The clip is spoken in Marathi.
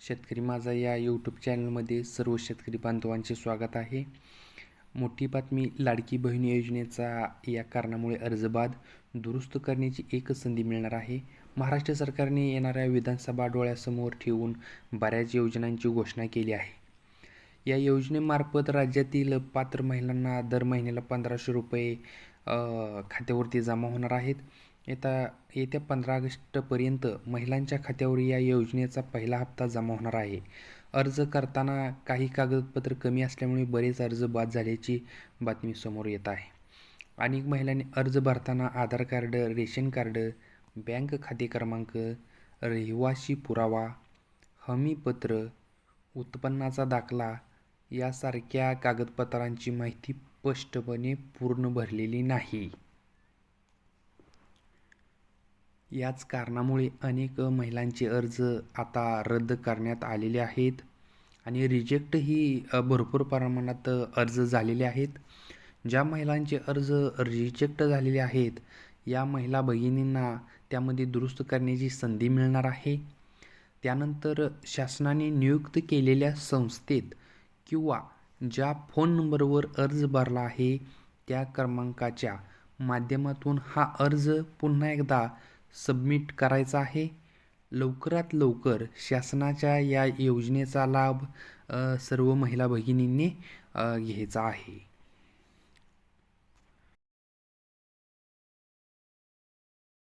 शेतकरी माझा या यूट्यूब चॅनलमध्ये सर्व शेतकरी बांधवांचे स्वागत आहे. मोठी बातमी लाडकी बहीण योजनेचा या कारणामुळे अर्जबाद दुरुस्त करण्याची एक संधी मिळणार आहे. महाराष्ट्र सरकारने येणाऱ्या विधानसभा डोळ्यासमोर ठेवून बऱ्याच योजनांची घोषणा केली आहे. या योजनेमार्फत राज्यातील पात्र महिलांना दर महिन्याला पंधराशे रुपये खात्यावरती जमा होणार आहेत. येता येत्या पंधरा ऑगस्टपर्यंत महिलांच्या खात्यावर या योजनेचा पहिला हप्ता जमा होणार आहे. अर्ज करताना काही कागदपत्र कमी असल्यामुळे बरेच अर्ज बाद झाल्याची बातमी समोर येत आहे. अनेक महिलांनी अर्ज भरताना Aadhaar card ration card bank खाते क्रमांक रहिवासी पुरावा हमीपत्र उत्पन्नाचा दाखला यासारख्या कागदपत्रांची माहिती स्पष्टपणे पूर्ण भरलेली नाही. याच कारणामुळे अनेक महिलांचे अर्ज आता रद्द करण्यात आलेले आहेत आणि रिजेक्टही भरपूर प्रमाणात अर्ज झालेले आहेत. ज्या महिलांचे अर्ज रिजेक्ट झालेले आहेत या महिला भगिनींना त्यामध्ये दुरुस्त करण्याची संधी मिळणार आहे. त्यानंतर शासनाने नियुक्त केलेल्या संस्थेत किंवा ज्या फोन नंबरवर अर्ज भरला आहे त्या क्रमांकाच्या माध्यमातून हा अर्ज पुन्हा एकदा सबमिट करायचा आहे. लवकरात लवकर शासनाच्या या योजनेचा लाभ सर्व महिला भगिनींनी घ्यायचा आहे.